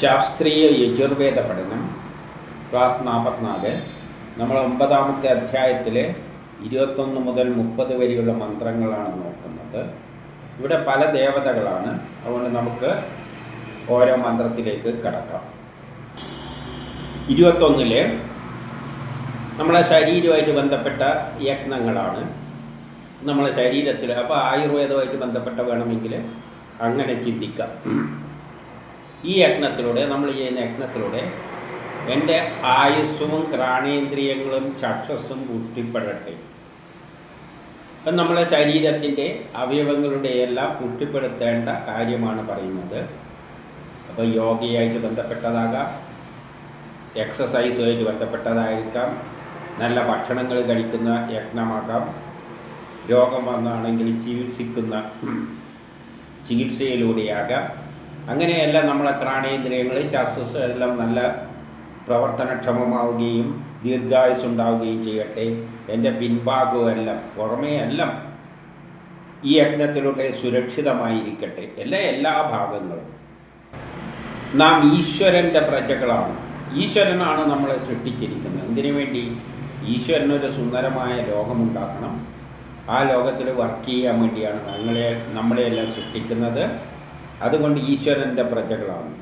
ശാസ്ത്രീയ യജുർവേദ പഠനം ക്ലാസ് നാൽപ്പത്തിനാല് നമ്മൾ ഒമ്പതാമത്തെ അധ്യായത്തിലെ ഇരുപത്തൊന്ന് മുതൽ മുപ്പത് വരെയുള്ള മന്ത്രങ്ങളാണ് നോക്കുന്നത്. ഇവിടെ പല ദേവതകളാണ്. അതുകൊണ്ട് നമുക്ക് ഓരോ മന്ത്രത്തിലേക്ക് കടക്കാം. ഇരുപത്തൊന്നിൽ നമ്മളെ ശരീരമായിട്ട് ബന്ധപ്പെട്ട യജ്ഞങ്ങളാണ് നമ്മളെ ശരീരത്തിൽ അപ്പോൾ ആയുർവേദമായിട്ട് ബന്ധപ്പെട്ട വേണമെങ്കിൽ അങ്ങനെ ചിന്തിക്കാം. ഈ യജ്ഞത്തിലൂടെ നമ്മൾ ചെയ്യുന്ന യജ്ഞത്തിലൂടെ എന്റെ ആയുസ്സും ക്രാണേന്ദ്രിയങ്ങളും ചക്ഷസ്സും പുഷ്ടിപ്പെടട്ടെ അപ്പം നമ്മളെ ശരീരത്തിന്റെ അവയവങ്ങളുടെ എല്ലാം കാര്യമാണ് പറയുന്നത്. അപ്പോൾ യോഗയായിട്ട് ബന്ധപ്പെട്ടതാകാം എക്സസൈസുമായിട്ട് ബന്ധപ്പെട്ടതായിരിക്കാം നല്ല ഭക്ഷണങ്ങൾ കഴിക്കുന്ന യജ്ഞമാകാം രോഗം വന്നാണെങ്കിൽ ചികിത്സിക്കുന്ന ചികിത്സയിലൂടെയാകാം. അങ്ങനെയെല്ലാം നമ്മളെ ത്രാണേന്ദ്രിയങ്ങളിൽ ചാസ്വസ് എല്ലാം നല്ല പ്രവർത്തനക്ഷമമാവുകയും ദീർഘായുസുണ്ടാവുകയും ചെയ്യട്ടെ. എന്റെ പിൻഭാഗവുമെല്ലാം പുറമേ എല്ലാം ഈ യജ്ഞത്തിലൂടെ സുരക്ഷിതമായിരിക്കട്ടെ. എല്ലാ എല്ലാ ഭാഗങ്ങളും. നാം ഈശ്വരന്റെ പ്രജകളാണ്. ഈശ്വരനാണ് നമ്മളെ സൃഷ്ടിച്ചിരിക്കുന്നത്. എന്തിനു വേണ്ടി? ഈശ്വരനൊരു സുന്ദരമായ ലോകമുണ്ടാക്കണം. ആ ലോകത്തിൽ വർക്ക് ചെയ്യാൻ വേണ്ടിയാണ് ഞങ്ങളെ നമ്മളെയെല്ലാം സൃഷ്ടിക്കുന്നത്. അതുകൊണ്ട് ഈശ്വരന്റെ പ്രജകളാണ്.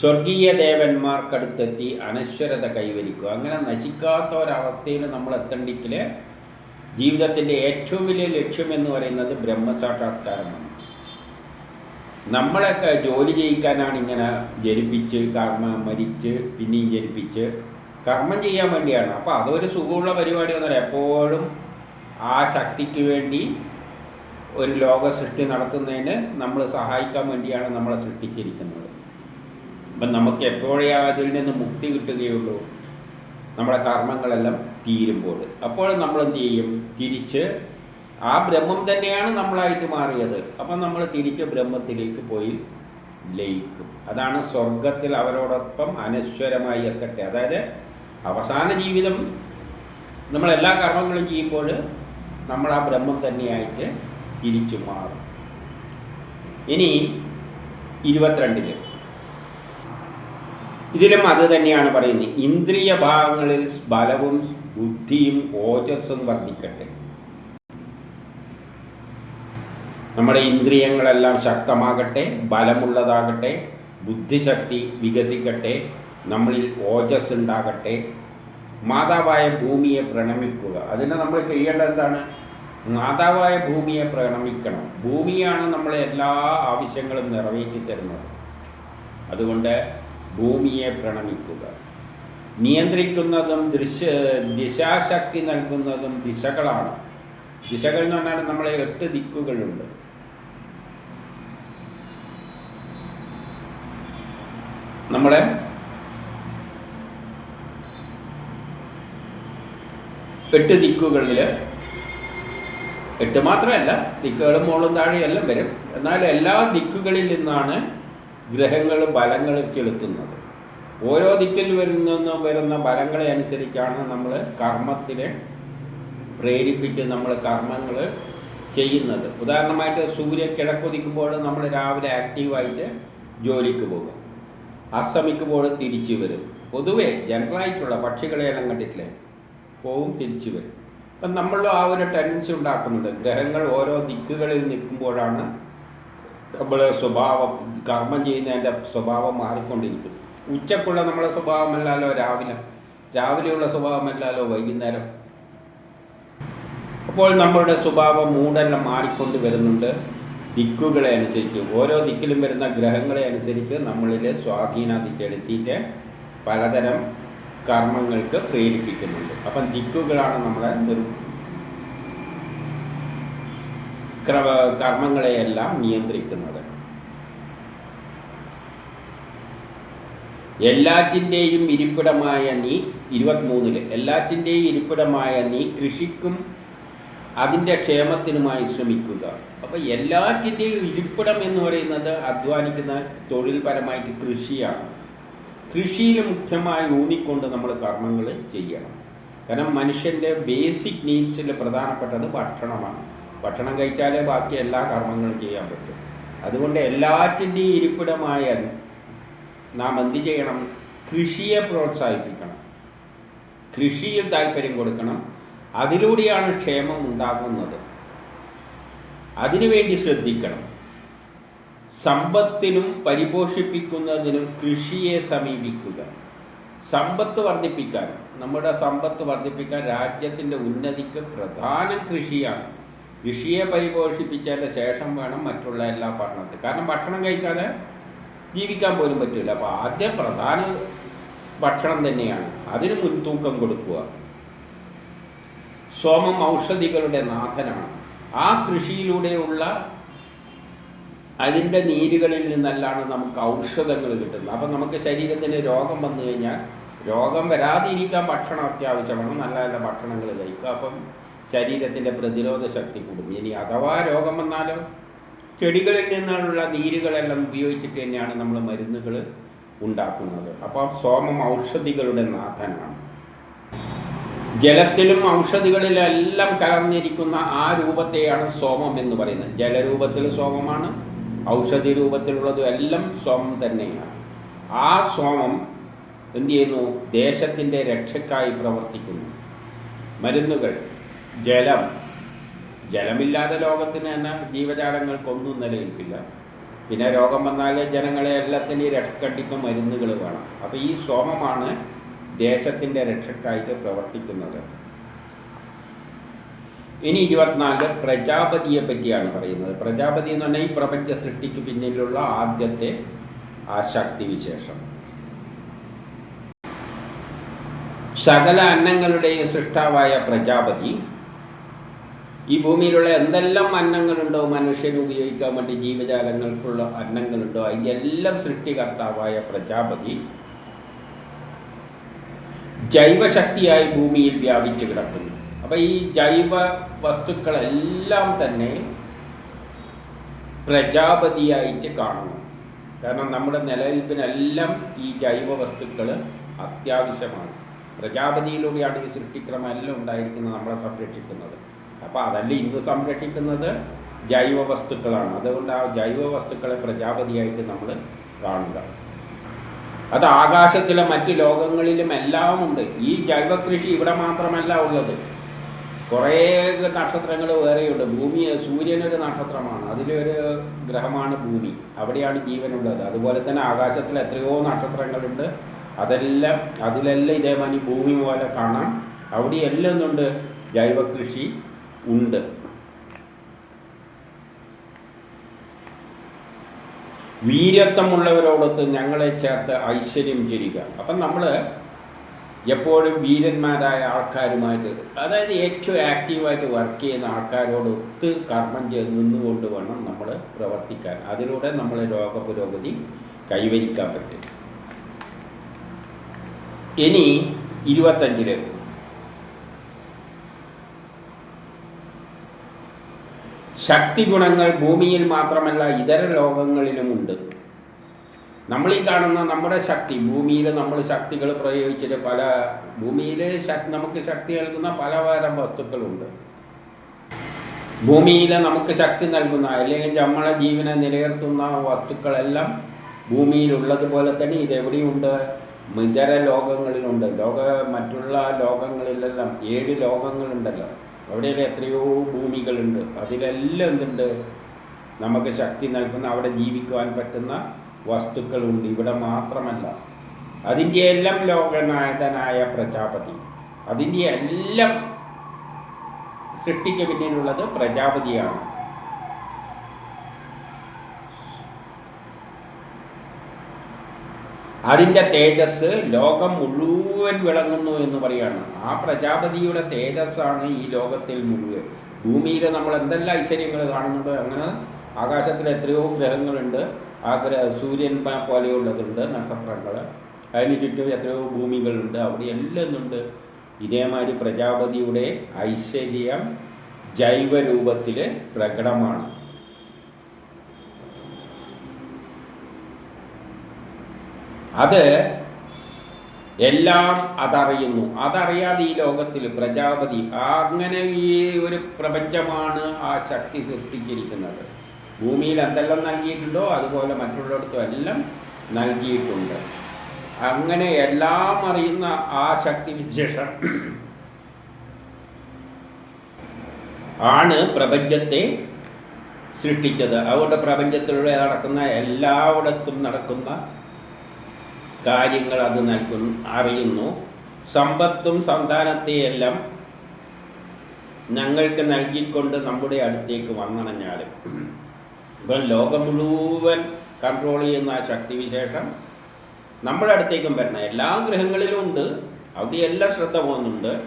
സ്വർഗീയ ദേവന്മാർക്കടുത്തെത്തി അനശ്വരത കൈവരിക്കുക. അങ്ങനെ നശിക്കാത്ത ഒരവസ്ഥയിൽ നമ്മൾ എത്തണ്ടെങ്കിൽ ജീവിതത്തിന്റെ ഏറ്റവും വലിയ ലക്ഷ്യം എന്ന് പറയുന്നത് ബ്രഹ്മസാക്ഷാത്കാരമാണ്. നമ്മളൊക്കെ ജോലി ചെയ്യിക്കാനാണ് ഇങ്ങനെ ജനിപ്പിച്ച് കർമ്മം മരിച്ച് പിന്നെയും ജനിപ്പിച്ച് കർമ്മം ചെയ്യാൻ വേണ്ടിയാണ്. അപ്പോൾ അതൊരു സുഖമുള്ള പരിപാടി ഒന്നുമല്ല എപ്പോഴും ആ ശക്തിക്ക് വേണ്ടി ഒരു ലോക സൃഷ്ടി നടത്തുന്നതിന് നമ്മൾ സഹായിക്കാൻ വേണ്ടിയാണ് നമ്മളെ സൃഷ്ടിച്ചിരിക്കുന്നത്. അപ്പം നമുക്ക് എപ്പോഴേ അതിൽ നിന്ന് മുക്തി കിട്ടുകയുള്ളൂ നമ്മുടെ കർമ്മങ്ങളെല്ലാം തീരുമ്പോൾ. അപ്പോൾ നമ്മൾ എന്ത് ചെയ്യും? തിരിച്ച് ആ ബ്രഹ്മം തന്നെയാണ് നമ്മളായിട്ട് മാറിയത്. അപ്പം നമ്മൾ തിരിച്ച് ബ്രഹ്മത്തിലേക്ക് പോയി ലയിക്കും. അതാണ് സ്വർഗത്തിൽ അവരോടൊപ്പം അനശ്വരമായി എത്തട്ടെ. അതായത് അവസാന ജീവിതം നമ്മളെല്ലാ കർമ്മങ്ങളും ചെയ്യുമ്പോൾ നമ്മൾ ആ ബ്രഹ്മം തന്നെയായിട്ട് തിരിച്ചു മാറും. ഇനി ഇരുപത്തിരണ്ടിൽ. ഇതിലും അത് തന്നെയാണ് പറയുന്നത്. ഇന്ദ്രിയ ഭാഗങ്ങളിൽ ബലവും ബുദ്ധിയും ഓജസ്സും വർദ്ധിക്കട്ടെ. നമ്മുടെ ഇന്ദ്രിയങ്ങളെല്ലാം ശക്തമാകട്ടെ ബലമുള്ളതാകട്ടെ ബുദ്ധിശക്തി വികസിക്കട്ടെ നമ്മളിൽ ഓജസ് ഉണ്ടാകട്ടെ മാതാവായ ഭൂമിയെ പ്രണമിക്കുക. അതിന് നമ്മൾ ചെയ്യേണ്ടത് എന്താണ്? മാതാവായ ഭൂമിയെ പ്രണമിക്കണം. ഭൂമിയാണ് നമ്മളെ എല്ലാ ആവശ്യങ്ങളും നിറവേറ്റി തരുന്നത് അതുകൊണ്ട് ഭൂമിയെ പ്രണമിക്കുക. നിയന്ത്രിക്കുന്നതും ദൃശ്യ ദിശാശക്തി നൽകുന്നതും ദിശകളാണ്. ദിശകൾ എന്ന് പറഞ്ഞാൽ നമ്മളെ എട്ട് ദിക്കുകളുണ്ട്. നമ്മളെ എട്ട് ദിക്കുകളിൽ എട്ട് മാത്രമല്ല ദിക്കുകളും മോളും താഴെയും എല്ലാം വരും. എന്നാൽ എല്ലാ ദിക്കുകളിൽ നിന്നാണ് ഗ്രഹങ്ങൾ ബലങ്ങൾ ചെലുത്തുന്നത്. ഓരോ ദിക്കിൽ വരുന്ന വരുന്ന ബലങ്ങളെ അനുസരിച്ചാണ് നമ്മൾ കർമ്മത്തിനെ പ്രേരിപ്പിച്ച് നമ്മൾ കർമ്മങ്ങൾ ചെയ്യുന്നത്. ഉദാഹരണമായിട്ട് സൂര്യൻ കിഴക്കൊതിക്കുമ്പോൾ നമ്മൾ രാവിലെ ആക്റ്റീവായിട്ട് ജോലിക്ക് പോകും. അസ്തമിക്കുമ്പോൾ തിരിച്ചു വരും. പൊതുവേ ജനറലായിട്ടുള്ള പക്ഷികളെയെല്ലാം കണ്ടിട്ടില്ലേ? പോവും തിരിച്ചു വരും. അപ്പം നമ്മളും ആ ഒരു ടെൻഡൻസി ഉണ്ടാക്കുന്നുണ്ട്. ഗ്രഹങ്ങൾ ഓരോ ദിക്കുകളിൽ നിൽക്കുമ്പോഴാണ് നമ്മൾ സ്വഭാവം കർമ്മം ചെയ്യുന്നതിന്റെ സ്വഭാവം മാറിക്കൊണ്ടിരിക്കും ഉച്ചക്കുള്ള നമ്മളെ സ്വഭാവമല്ലല്ലോ രാവിലെ രാവിലെയുള്ള സ്വഭാവമല്ലല്ലോ വൈകുന്നേരം. അപ്പോൾ നമ്മളുടെ സ്വഭാവം മൂടെല്ലാം മാറിക്കൊണ്ട് വരുന്നുണ്ട്. ദിക്കുകളെ അനുസരിച്ച് ഓരോ ദിക്കിലും വരുന്ന ഗ്രഹങ്ങളെ അനുസരിച്ച് നമ്മളിൽ സ്വാധീനത ചെലുത്തിയിട്ട് പലതരം കർമ്മങ്ങൾക്ക് പ്രേരിപ്പിക്കുന്നുണ്ട്. അപ്പം ദിക്കുകളാണ് നമ്മളെ കർമ്മങ്ങളെയെല്ലാം നിയന്ത്രിക്കുന്നത്. എല്ലാറ്റിന്റെയും ഇരിപ്പിടമായ നീ ഇരുപത്തിമൂന്നിൽ എല്ലാറ്റിന്റെയും ഇരിപ്പിടമായ നീ കൃഷിക്കും അതിന്റെ ക്ഷേമത്തിനുമായി ശ്രമിക്കുക. അപ്പോൾ എല്ലാറ്റിന്റെയും ഇരിപ്പിടം എന്ന് പറയുന്നത് അധ്വാനിക്കുന്ന തൊഴിൽപരമായിട്ട് കൃഷിയാണ്. കൃഷിയിൽ മുഖ്യമായി ഊന്നിക്കൊണ്ട് നമ്മൾ കർമ്മങ്ങൾ ചെയ്യണം. കാരണം മനുഷ്യന്റെ ബേസിക് നീഡ്സിൽ പ്രധാനപ്പെട്ടത് ഭക്ഷണമാണ്. ഭക്ഷണം കഴിച്ചാലേ ബാക്കി എല്ലാ കർമ്മങ്ങളും ചെയ്യാൻ പറ്റും. അതുകൊണ്ട് എല്ലാറ്റിന്റെയും ഇരിപ്പിടമായ നാം എന്ത് ചെയ്യണം? കൃഷിയെ പ്രോത്സാഹിപ്പിക്കണം. കൃഷിയിൽ താല്പര്യം കൊടുക്കണം. അതിലൂടെയാണ് ക്ഷേമം ഉണ്ടാകുന്നത്. അതിനുവേണ്ടി ശ്രദ്ധിക്കണം. സമ്പത്തിനും പരിപോഷിപ്പിക്കുന്നതിനും കൃഷിയെ സമീപിക്കുക. സമ്പത്ത് വർദ്ധിപ്പിക്കാൻ നമ്മുടെ സമ്പത്ത് വർദ്ധിപ്പിക്കാൻ രാജ്യത്തിന്റെ ഉന്നതിക്ക് പ്രധാനം കൃഷിയാണ്. കൃഷിയെ പരിപോഷിപ്പിച്ചതിന്റെ ശേഷം വേണം മറ്റുള്ള എല്ലാ പഠനത്തിൽ. കാരണം ഭക്ഷണം കഴിക്കാതെ ജീവിക്കാൻ പോലും പറ്റില്ല. അപ്പോൾ ആദ്യം പ്രധാന ഭക്ഷണം തന്നെയാണ്. അതിന് മുൻതൂക്കം കൊടുക്കുക. സോമം ഔഷധികളുടെ നാഥനാണ്. ആ കൃഷിയിലൂടെയുള്ള അതിന്റെ നീരുകളിൽ നിന്നല്ലാണ് നമുക്ക് ഔഷധങ്ങൾ കിട്ടുന്നത്. അപ്പം നമുക്ക് ശരീരത്തിന് രോഗം വന്നു കഴിഞ്ഞാൽ രോഗം വരാതിരിക്കാൻ ഭക്ഷണം അത്യാവശ്യമാണ്. നല്ല നല്ല ഭക്ഷണങ്ങൾ കഴിക്കുക. അപ്പം ശരീരത്തിന്റെ പ്രതിരോധ ശക്തി കൂടും. ഇനി അഥവാ രോഗം വന്നാലോ ചെടികളിൽ നിന്നുള്ള നീരുകളെല്ലാം ഉപയോഗിച്ചിട്ട് തന്നെയാണ് നമ്മൾ മരുന്നുകൾ ഉണ്ടാക്കുന്നത്. അപ്പം സോമം ഔഷധികളുടെ നാഥനാണ്. ജലത്തിലും ഔഷധികളിലെല്ലാം കലർന്നിരിക്കുന്ന ആ രൂപത്തെയാണ് സോമം എന്ന് പറയുന്നത്. ജലരൂപത്തിൽ സോമമാണ് ഔഷധി രൂപത്തിലുള്ളതും എല്ലാം സോമം തന്നെയാണ്. ആ സോമം എന്ത് ചെയ്യുന്നു? ദേശത്തിന്റെ രക്ഷയ്ക്കായി പ്രവർത്തിക്കുന്നു. മരുന്നുകൾ ജലം. ജലമില്ലാതെ ലോകത്തിന് തന്നെ ജീവജാലങ്ങൾക്കൊന്നും നിലനിൽപ്പില്ല. പിന്നെ രോഗം വന്നാൽ ജനങ്ങളെ എല്ലാത്തിന്റെയും രക്ഷക്കട്ടിക്കും മരുന്നുകൾ വേണം. അപ്പോൾ ഈ സോമമാണ് ദേശത്തിന്റെ രക്ഷക്കായിട്ട് പ്രവർത്തിക്കുന്നത്. ഇനി ഇരുപത്തിനാല് പ്രജാപതിയെ പറ്റിയാണ് പറയുന്നത്. പ്രജാപതി എന്ന് പറഞ്ഞാൽ ഈ പ്രപഞ്ച സൃഷ്ടിക്ക് പിന്നിലുള്ള ആദ്യത്തെ ആ ശക്തി വിശേഷം സകല അന്നങ്ങളുടെയും സൃഷ്ടാവായ പ്രജാപതി ഈ ഭൂമിയിലുള്ള എന്തെല്ലാം അന്നങ്ങളുണ്ടോ മനുഷ്യന് ഉപയോഗിക്കാൻ വേണ്ടി ജീവജാലങ്ങൾക്കുള്ള അന്നങ്ങളുണ്ടോ അതിന്റെ എല്ലാം സൃഷ്ടികർത്താവായ പ്രജാപതി ജൈവശക്തിയായി ഭൂമിയിൽ വ്യാപിച്ചു കിടക്കുന്നു. അപ്പം ഈ ജൈവ വസ്തുക്കളെല്ലാം തന്നെ പ്രജാപതിയായിട്ട് കാണണം കാരണം നമ്മുടെ നിലനിൽപ്പിനെല്ലാം ഈ ജൈവ വസ്തുക്കൾ അത്യാവശ്യമാണ്. പ്രജാപതിയിലൂടെയാണ് ഈ സൃഷ്ടിക്രമം എല്ലാം ഉണ്ടായിരിക്കുന്നത് നമ്മളെ സംരക്ഷിക്കുന്നത്. അപ്പോൾ അതല്ല ഇന്ന് സംരക്ഷിക്കുന്നത് ജൈവ വസ്തുക്കളാണ്. അതുകൊണ്ട് ആ ജൈവ വസ്തുക്കളെ പ്രജാപതിയായിട്ട് നമ്മൾ കാണുക. അത് ആകാശത്തിലെ മറ്റ് ലോകങ്ങളിലും എല്ലാം ഉണ്ട് ഈ ജൈവ കൃഷി ഇവിടെ മാത്രമല്ല ഉള്ളത്. കുറേ നക്ഷത്രങ്ങൾ വേറെയുണ്ട്. ഭൂമി സൂര്യനൊരു നക്ഷത്രമാണ്. അതിലൊരു ഗ്രഹമാണ് ഭൂമി. അവിടെയാണ് ജീവനുള്ളത്. അതുപോലെ തന്നെ ആകാശത്തിൽ എത്രയോ നക്ഷത്രങ്ങളുണ്ട്. അതെല്ലാം അതിലെല്ലാം ഇതേമാതിരി ഭൂമി പോലെ കാണാം. അവിടെ എല്ലാം എന്തുണ്ട്? ജൈവ കൃഷി ഉണ്ട്. വീരത്വമുള്ളവരോടൊത്ത് ഞങ്ങളെ ചേർത്ത് ഐശ്വര്യം ചെയ്യുക അപ്പം നമ്മൾ എപ്പോഴും വീരന്മാരായ ആൾക്കാരുമായിട്ട് അതായത് ഏറ്റവും ആക്റ്റീവായിട്ട് വർക്ക് ചെയ്യുന്ന ആൾക്കാരോട് ആൾക്കാരോടൊത്ത് കർമ്മം ചെയ്ത് നിന്നുകൊണ്ട് വേണം നമ്മൾ പ്രവർത്തിക്കാൻ. അതിലൂടെ നമ്മൾ രോഗപുരോഗതി കൈവരിക്കാൻ പറ്റും. ഇനി ഇരുപത്തഞ്ചിൽ ശക്തി ഗുണങ്ങൾ ഭൂമിയിൽ മാത്രമല്ല ഇതര ലോകങ്ങളിലുമുണ്ട് നമ്മൾ ഈ കാണുന്ന നമ്മുടെ ശക്തി ഭൂമിയിൽ നമ്മൾ ശക്തികൾ പ്രയോഗിച്ചിട്ട് പല ഭൂമിയിൽ നമുക്ക് ശക്തി നൽകുന്ന പലതരം വസ്തുക്കളുണ്ട്. ഭൂമിയിൽ നമുക്ക് ശക്തി നൽകുന്ന അല്ലെങ്കിൽ നമ്മളെ ജീവനെ നിലനിർത്തുന്ന വസ്തുക്കളെല്ലാം ഭൂമിയിലുള്ളതുപോലെ തന്നെ ഇതെവിടെയുണ്ട്? ഇതര ലോകങ്ങളിലുണ്ട്. ലോക മറ്റുള്ള ലോകങ്ങളിലെല്ലാം ഏഴ് ലോകങ്ങളുണ്ടല്ലോ. അവിടെയൊക്കെ എത്രയോ ഭൂമികളുണ്ട്. അതിലെല്ലാം എന്തുണ്ട്? നമുക്ക് ശക്തി നൽകുന്ന അവിടെ ജീവിക്കുവാൻ പറ്റുന്ന വസ്തുക്കളുണ്ട്. ഇവിടെ മാത്രമല്ല അതിന്റെ എല്ലാം ലോകനായകനായ പ്രജാപതി. അതിന്റെ എല്ലാം സൃഷ്ടിക്ക് പിന്നിലുള്ളത് പ്രജാപതിയാണ്. അതിന്റെ തേജസ് ലോകം മുഴുവൻ വിളങ്ങുന്നു എന്ന് പറയാണ് ആ പ്രജാപതിയുടെ തേജസ്സാണ് ഈ ലോകത്തിൽ മുഴുവൻ. ഭൂമിയിൽ നമ്മൾ എന്തെല്ലാം ഐശ്വര്യങ്ങൾ കാണുന്നുണ്ടോ അങ്ങനെ ആകാശത്തിൽ എത്രയോ ഗ്രഹങ്ങളുണ്ട്. ആ ഗ്രഹ സൂര്യൻ പോലെയുള്ളതുണ്ട് നക്ഷത്രങ്ങൾ അതിന് ചുറ്റും എത്രയോ ഭൂമികളുണ്ട്. അവിടെ എല്ലാം ഉണ്ട്. ഇതേമാതിരി പ്രജാപതിയുടെ ഐശ്വര്യം ജൈവരൂപത്തിൽ പ്രകടമാണ്. അത് എല്ലാം അതറിയുന്നു. അതറിയാതെ ഈ ലോകത്തിൽ പ്രജാപതി അങ്ങനെ ഈ ഒരു പ്രപഞ്ചമാണ് ആ ശക്തി സൃഷ്ടിച്ചിരിക്കുന്നത്. ഭൂമിയിൽ എന്തെല്ലാം നൽകിയിട്ടുണ്ടോ അതുപോലെ മറ്റുള്ളിടത്തും എല്ലാം നൽകിയിട്ടുണ്ട്. അങ്ങനെ എല്ലാം അറിയുന്ന ആ ശക്തി വിശേഷം ആണ് പ്രപഞ്ചത്തെ സൃഷ്ടിച്ചത്. അതുകൊണ്ട് പ്രപഞ്ചത്തിലൂടെ നടക്കുന്ന എല്ലായിടത്തും നടക്കുന്ന കാര്യങ്ങൾ അത് നൽകുന്നു അറിയുന്നു. സമ്പത്തും സന്താനത്തെയെല്ലാം ഞങ്ങൾക്ക് നൽകിക്കൊണ്ട് നമ്മുടെ അടുത്തേക്ക് വന്നണഞ്ഞാലും ഇപ്പം ലോകം മുഴുവൻ കൺട്രോൾ ചെയ്യുന്ന ആ ശക്തിവിശേഷം നമ്മുടെ അടുത്തേക്കും വരണം. എല്ലാ ഗ്രഹങ്ങളിലും ഉണ്ട്. അവിടെ എല്ലാം ശ്രദ്ധ പോകുന്നുണ്ട്.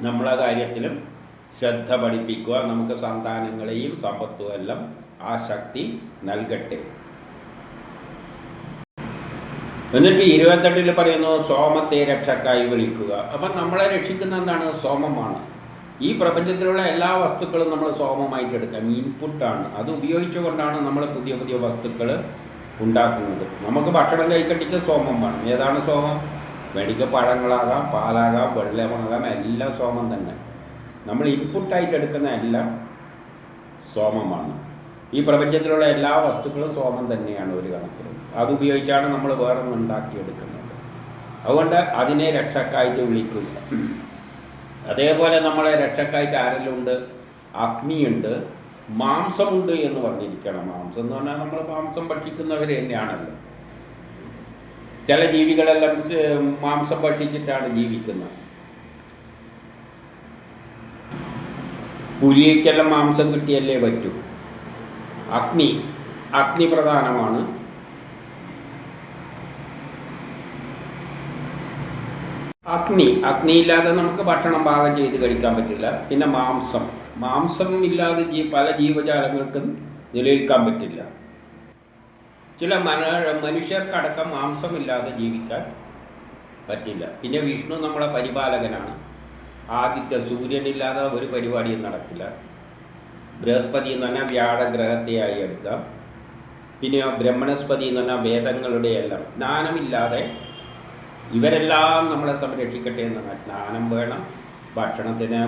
നമ്മളെ കാര്യത്തിലും ശ്രദ്ധ പഠിപ്പിക്കുക നമുക്ക് സന്താനങ്ങളെയും സമ്പത്തും എല്ലാം ആ ശക്തി നൽകട്ടെ. എന്നിട്ട് ഇരുപത്തെട്ടിൽ പറയുന്നു സോമത്തെ രക്ഷക്കായി വിളിക്കുക. അപ്പം നമ്മളെ രക്ഷിക്കുന്ന എന്താണ്? സോമമാണ്. ഈ പ്രപഞ്ചത്തിലുള്ള എല്ലാ വസ്തുക്കളും നമ്മൾ സോമമായിട്ട് എടുക്കാം. ഇൻപുട്ടാണ്. അത് ഉപയോഗിച്ചുകൊണ്ടാണ് നമ്മൾ പുതിയ പുതിയ വസ്തുക്കൾ ഉണ്ടാക്കുന്നത്. നമുക്ക് ഭക്ഷണം കഴിക്കട്ടിക്ക് സോമം വേണം. ഏതാണ് സോമം വെടിക്ക് പഴങ്ങളാകാം പാലാകാം വെള്ളമാകാം എല്ലാം സോമം തന്നെ. നമ്മൾ ഇൻപുട്ടായിട്ട് എടുക്കുന്ന എല്ലാം സോമമാണ് ഈ പ്രപഞ്ചത്തിലുള്ള എല്ലാ വസ്തുക്കളും സോമം തന്നെയാണ് ഒരു കണക്കിൽ. അതുപയോഗിച്ചാണ് നമ്മൾ വേറെ ഉണ്ടാക്കിയെടുക്കുന്നത്. അതുകൊണ്ട് അതിനെ രക്ഷക്കായിട്ട് വിളിക്കുക. അതേപോലെ നമ്മളെ രക്ഷക്കായിട്ട് ആരെല്ലാം അഗ്നിയുണ്ട്. മാംസമുണ്ട് എന്ന് പറഞ്ഞിരിക്കണം. മാംസം എന്ന് പറഞ്ഞാൽ നമ്മൾ മാംസം ഭക്ഷിക്കുന്നവർ തന്നെയാണല്ലോ. ചില ജീവികളെല്ലാം മാംസം ഭക്ഷിച്ചിട്ടാണ് ജീവിക്കുന്നത്. പുലിയക്കെല്ലാം മാംസം കിട്ടിയല്ലേ പറ്റൂ. അഗ്നി അഗ്നി പ്രധാനമാണ് അഗ്നി. അഗ്നിയില്ലാതെ നമുക്ക് ഭക്ഷണം പാകം ചെയ്ത് കഴിക്കാൻ പറ്റില്ല. പിന്നെ മാംസം. മാംസം ഇല്ലാതെ ജീ പല ജീവജാലങ്ങൾക്കും നിലനിൽക്കാൻ പറ്റില്ല. ചില മന മനുഷ്യർക്കടക്കം മാംസമില്ലാതെ ജീവിക്കാൻ പറ്റില്ല. പിന്നെ വിഷ്ണു നമ്മളെ പരിപാലകനാണ്. ആദിത്യ സൂര്യനില്ലാതെ ഒരു പരിപാടിയും നടക്കില്ല. ബൃഹസ്പതി എന്ന് പറഞ്ഞാൽ വ്യാഴഗ്രഹത്തെയായി എടുക്കാം. പിന്നെ ബ്രഹ്മണസ്പതി എന്ന് പറഞ്ഞാൽ വേദങ്ങളുടെ എല്ലാം. ജ്ഞാനമില്ലാതെ ഇവരെല്ലാം നമ്മളെ സംരക്ഷിക്കട്ടെ എന്നാണ് ജ്ഞാനം വേണം ഭക്ഷണത്തിന്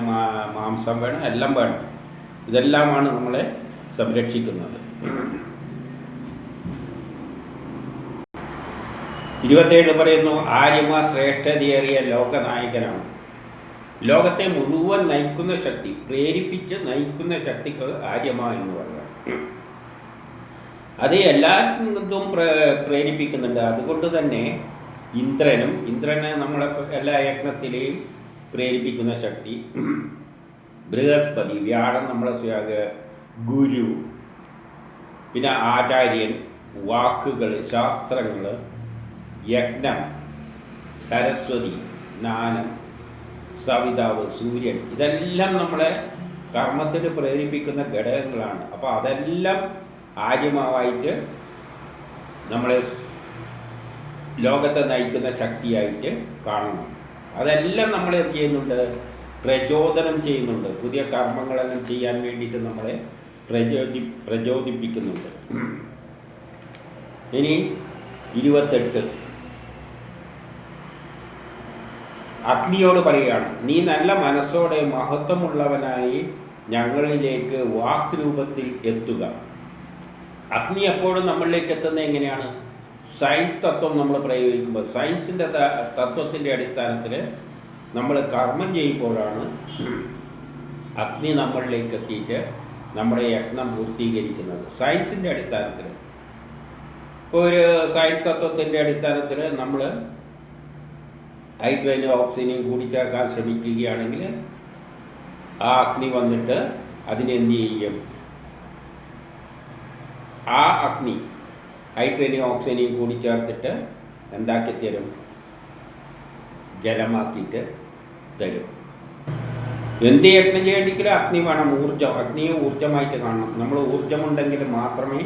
മാംസം വേണം എല്ലാം വേണം. ഇതെല്ലാമാണ് നമ്മളെ സംരക്ഷിക്കുന്നത്. ഇരുപത്തേഴ് പറയുന്നു ആര്യമ ശ്രേഷ്ഠതയേറിയ ലോകനായകനാണ്. ലോകത്തെ മുഴുവൻ നയിക്കുന്ന ശക്തി പ്രേരിപ്പിച്ച് നയിക്കുന്ന ശക്തിക്ക് ആര്യമ എന്ന് പറയാം അത് എല്ലാത്തും പ്രേരിപ്പിക്കുന്നുണ്ട്. അതുകൊണ്ട് തന്നെ ഇന്ദ്രനും ഇന്ദ്രനെ നമ്മളെ എല്ലാ യജ്ഞത്തിലെയും പ്രേരിപ്പിക്കുന്ന ശക്തി. ബൃഹസ്പതി വ്യാഴം നമ്മളെ ഗുരു പിന്നെ ആചാര്യൻ വാക്കുകൾ ശാസ്ത്രങ്ങൾ യജ്ഞം സരസ്വതി ജ്ഞാനം സവിതാവ് സൂര്യൻ ഇതെല്ലാം നമ്മളെ കർമ്മത്തിന് പ്രേരിപ്പിക്കുന്ന ഘടകങ്ങളാണ്. അപ്പോൾ അതെല്ലാം ആര്യമാവായിട്ട് നമ്മളെ ലോകത്തെ നയിക്കുന്ന ശക്തിയായിട്ട് കാണണം. അതെല്ലാം നമ്മൾ എന്ത് ചെയ്യുന്നുണ്ട്? പ്രചോദനം ചെയ്യുന്നുണ്ട്. പുതിയ കർമ്മങ്ങളെല്ലാം ചെയ്യാൻ വേണ്ടിയിട്ട് നമ്മളെ പ്രചോദി പ്രചോദിപ്പിക്കുന്നുണ്ട്. ഇനി ഇരുപത്തെട്ട്. അഗ്നിയോട് പറയുകയാണ് നീ നല്ല മനസ്സോടെ മഹത്വമുള്ളവനായി ഞങ്ങളിലേക്ക് വാക്ക് രൂപത്തിൽ എത്തുക. അഗ്നി എപ്പോഴും നമ്മളിലേക്ക് എത്തുന്നത് എങ്ങനെയാണ്? സയൻസ് തത്വം നമ്മൾ പ്രയോഗിക്കുമ്പോൾ സയൻസിന്റെ തത്വത്തിന്റെ അടിസ്ഥാനത്തിൽ നമ്മൾ കർമ്മം ചെയ്യുമ്പോഴാണ് അഗ്നി നമ്മളിലേക്ക് എത്തിയിട്ട് നമ്മുടെ യത്നം പൂർത്തീകരിക്കുന്നത്. സയൻസിന്റെ അടിസ്ഥാനത്തിൽ ഇപ്പോൾ ഒരു സയൻസ് തത്വത്തിന്റെ അടിസ്ഥാനത്തിൽ നമ്മൾ ഹൈഡ്രജനും ഓക്സിജനും കൂടി ചേർക്കാൻ ശ്രമിക്കുകയാണെങ്കിൽ ആ അഗ്നി വന്നിട്ട് അതിനെന്ത് ചെയ്യും? ആ അഗ്നി ഹൈഡ്രജനും ഓക്സിജനെയും കൂടി ചേർത്തിട്ട് എന്താക്കി തരും ജലമാക്കിയിട്ട് തരും. എന്ത് യജ്ഞം ചെയ്യണമെങ്കിലും അഗ്നി വേണം ഊർജം അഗ്നിയെ ഊർജമായിട്ട് കാണണം. നമ്മൾ ഊർജമുണ്ടെങ്കിൽ മാത്രമേ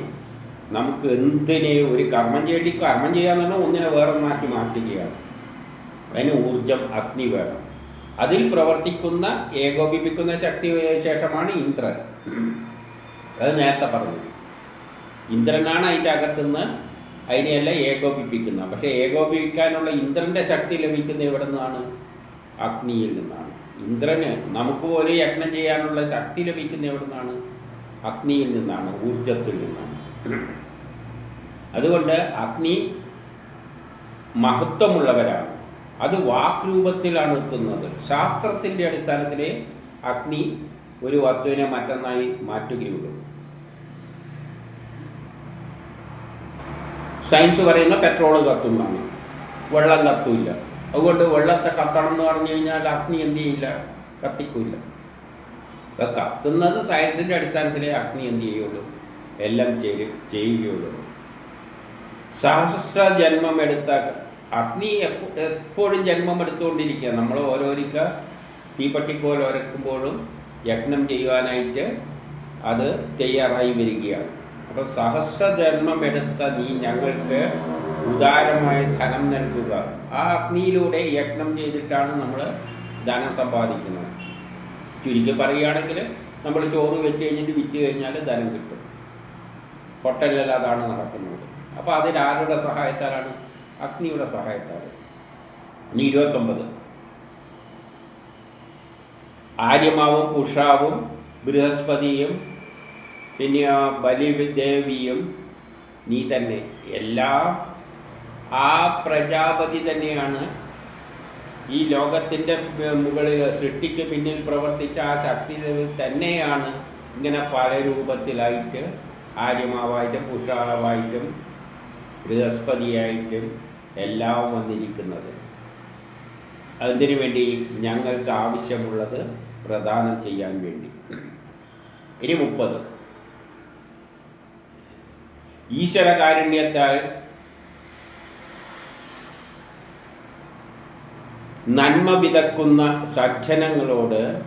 നമുക്ക് എന്തിനെ ഒരു കർമ്മം ചെയ്യേണ്ടി കർമ്മം ചെയ്യാന്ന് പറഞ്ഞാൽ ഒന്നിനെ വേറെ മാറ്റി മാറ്റുകയാണ് അതിന് ഊർജം അഗ്നി വേണം. അതിൽ പ്രവർത്തിക്കുന്ന ഏകോപിപ്പിക്കുന്ന ശക്തി ശേഷമാണ് ഇന്ദ്രൻ. അത് നേരത്തെ പറഞ്ഞു. ഇന്ദ്രനാണ് അതിന്റെ അകത്തുനിന്ന് അതിനെയെല്ലാം ഏകോപിപ്പിക്കുന്നത്. പക്ഷേ ഏകോപിപ്പിക്കാനുള്ള ഇന്ദ്രന്റെ ശക്തി ലഭിക്കുന്ന എവിടെ നിന്നാണ്? അഗ്നിയിൽ നിന്നാണ്. ഇന്ദ്രന് നമുക്ക് പോലെ യജ്ഞം ചെയ്യാനുള്ള ശക്തി ലഭിക്കുന്ന എവിടെ നിന്നാണ്? അഗ്നിയിൽ നിന്നാണ് ഊർജത്തിൽ നിന്നാണ്. അതുകൊണ്ട് അഗ്നി മഹത്വമുള്ളവരാണ്. അത് വാക്രൂപത്തിലാണ് എത്തുന്നത്. ശാസ്ത്രത്തിന്റെ അടിസ്ഥാനത്തിൽ അഗ്നി ഒരു വസ്തുവിനെ മറ്റൊന്നായി മാറ്റുകയുള്ളൂ. സയൻസ് പറയുന്ന പെട്രോൾ കത്തുന്നതാണ്. വെള്ളം കത്തൂല്ല. അതുകൊണ്ട് വെള്ളത്തെ കത്തണം എന്ന് പറഞ്ഞു കഴിഞ്ഞാൽ അഗ്നി എന്ത് ചെയ്യില്ല? കത്തിക്കൂല കത്തുന്നത് സയൻസിന്റെ അടിസ്ഥാനത്തിലേ അഗ്നി എന്ത് ചെയ്യുള്ളൂ? എല്ലാം ചെയ്യും ചെയ്യുകയുള്ളൂ. സഹസ്ര ജന്മം എടുത്ത അഗ്നി എപ്പോ- എപ്പോഴും ജന്മം എടുത്തുകൊണ്ടിരിക്കുക. നമ്മൾ ഓരോരിക്ക തീപ്പട്ടിക്കോൽ ഒരക്കുമ്പോഴും യജ്ഞം ചെയ്യുവാനായിട്ട് അത് തയ്യാറായി വരികയാണ്. അപ്പോൾ സഹസ്ര ജന്മം എടുത്ത നീ ഞങ്ങൾക്ക് ഉദാരമായ ധനം നൽകുക. ആ അഗ്നിയിലൂടെ യജ്ഞം ചെയ്തിട്ടാണ് നമ്മൾ ധനം സമ്പാദിക്കുന്നത്. ചുരുക്കി പറയുകയാണെങ്കിൽ നമ്മൾ ചോറ് വെച്ച് കഴിഞ്ഞിട്ട് വിറ്റ് കഴിഞ്ഞാൽ ധനം കിട്ടും. ഹോട്ടലിൽ അതാണ് നടക്കുന്നത്. അപ്പോൾ അതിൽ ആരുടെ സഹായത്താലാണ്? അഗ്നിയുടെ സഹായത്താൽ ഇനി ഇരുപത്തൊമ്പത്. ആര്യമാവും ഉഷാവും ബൃഹസ്പതിയും പിന്നെ ആ ബലിദേവിയും നീ തന്നെ എല്ലാ ആ പ്രജാപതി തന്നെയാണ് ഈ ലോകത്തിന്റെ മുകളിൽ സൃഷ്ടിക്ക് പിന്നിൽ പ്രവർത്തിച്ച ആ ശക്തി തന്നെയാണ് ഇങ്ങനെ പല രൂപത്തിലായിട്ട് ആര്യമാവായിട്ടും പുഷാളമായിട്ടും ബൃഹസ്പതിയായിട്ടും എല്ലാം വന്നിരിക്കുന്നത്. അതിനു വേണ്ടി ഞങ്ങൾക്ക് ആവശ്യമുള്ളത് പ്രദാനം ചെയ്യാൻ വേണ്ടി. ഇനി മുപ്പത്. ഈശ്വരകാരുണ്യത്താൽ നന്മ വിതക്കുന്ന സജ്ജനങ്ങളോട്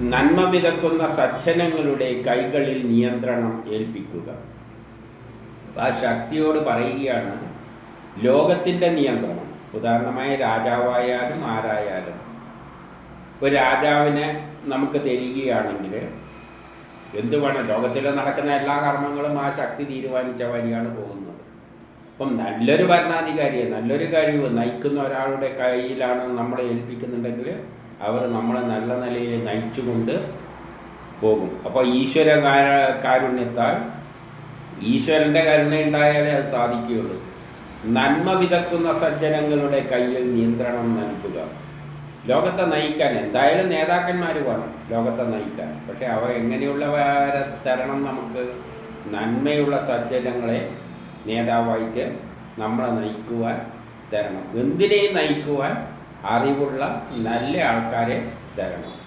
നന്മ വിതക്കുന്ന സജ്ജനങ്ങളുടെ കൈകളിൽ നിയന്ത്രണം ഏൽപ്പിക്കുക. ആ ശക്തിയോട് പറയുകയാണ് ലോകത്തിന്റെ നിയന്ത്രണം. ഉദാഹരണമായി രാജാവായാലും ആരായാലും. ഒരു രാജാവിനെ നമുക്ക് തരികയാണെങ്കിൽ എന്ത് വേണം? ലോകത്തിൽ നടക്കുന്ന എല്ലാ കർമ്മങ്ങളും ആ ശക്തി തീരുമാനിച്ച വഴിയാണ് പോകുന്നത്. അപ്പം നല്ലൊരു ഭരണാധികാരിയെ നല്ലൊരു കഴിവ് നയിക്കുന്ന ഒരാളുടെ കയ്യിലാണ് നമ്മളെ ഏൽപ്പിക്കുന്നുണ്ടെങ്കിൽ അവർ നമ്മളെ നല്ല നിലയിൽ നയിച്ചുകൊണ്ട് പോകും. അപ്പോൾ ഈശ്വര കാര- കാരുണ്യത്താൽ ഈശ്വരന്റെ കരുണ ഉണ്ടായാലേ അത് സാധിക്കുകയുള്ളൂ. നന്മ വിതക്കുന്ന സജ്ജനങ്ങളുടെ കയ്യിൽ നിയന്ത്രണം നൽകുക. ലോകത്തെ നയിക്കാൻ എന്തായാലും നേതാക്കന്മാർ വേണം ലോകത്തെ നയിക്കാൻ. പക്ഷെ അവ എങ്ങനെയുള്ളവരെ തരണം നമുക്ക് നന്മയുള്ള സജ്ജനങ്ങളെ നേതാവായിട്ട് നമ്മളെ നയിക്കുവാൻ തരണം. എന്തിനേയും നയിക്കുവാൻ അറിവുള്ള നല്ല ആൾക്കാരെ തരണം.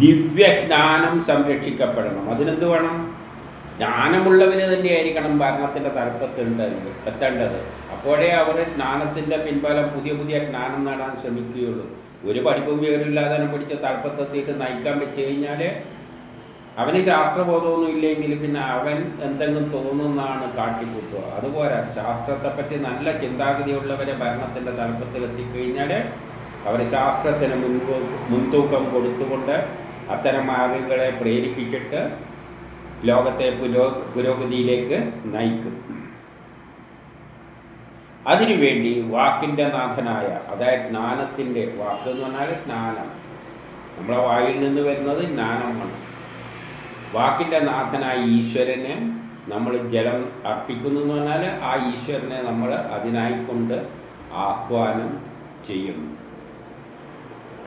ദിവ്യജ്ഞാനം സംരക്ഷിക്കപ്പെടണം. അതിനെന്ത് വേണം? ജ്ഞാനമുള്ളവന് തന്നെയായിരിക്കണം ഭരണത്തിന്റെ തലപ്പത്തുണ്ടത് എത്തേണ്ടത് അപ്പോഴേ അവർ ജ്ഞാനത്തിന്റെ പിൻബലം പുതിയ പുതിയ ജ്ഞാനം നേടാൻ ശ്രമിക്കുകയുള്ളൂ. ഒരു പഠിപ്പും വിവരമില്ലാതെ പഠിച്ച തലപ്പത്തെത്തിയിട്ട് നയിക്കാൻ വെച്ച് കഴിഞ്ഞാൽ അവന് ശാസ്ത്രബോധമൊന്നും ഇല്ലെങ്കിൽ പിന്നെ അവൻ എന്തെങ്കിലും തോന്നുന്നതാണ് കാട്ടിക്കൂട്ടുക. അതുപോലെ ശാസ്ത്രത്തെപ്പറ്റി നല്ല ചിന്താഗതിയുള്ളവരെ ഭരണത്തിന്റെ തലപ്പത്തിൽ എത്തിക്കഴിഞ്ഞാൽ അവർ ശാസ്ത്രത്തിന് മുൻതൂക്കം കൊടുത്തുകൊണ്ട് അത്തരം ആളുകളെ പ്രേരിപ്പിച്ചിട്ട് ലോകത്തെ പുരോ പുരോഗതിയിലേക്ക് നയിക്കും. അതിനുവേണ്ടി വാക്കിന്റെ നാഥനായ അതായത് ജ്ഞാനത്തിന്റെ വാക്ക് എന്ന് പറഞ്ഞാൽ ജ്ഞാനം. നമ്മളെ വായിൽ നിന്ന് വരുന്നത് ജ്ഞാനമാണ്. വാക്കിന്റെ നാഥനായ ഈശ്വരനെ നമ്മൾ ജലം അർപ്പിക്കുന്നു എന്ന് പറഞ്ഞാൽ ആ ഈശ്വരനെ നമ്മൾ അതിനായിക്കൊണ്ട് ആഹ്വാനം ചെയ്യുന്നു.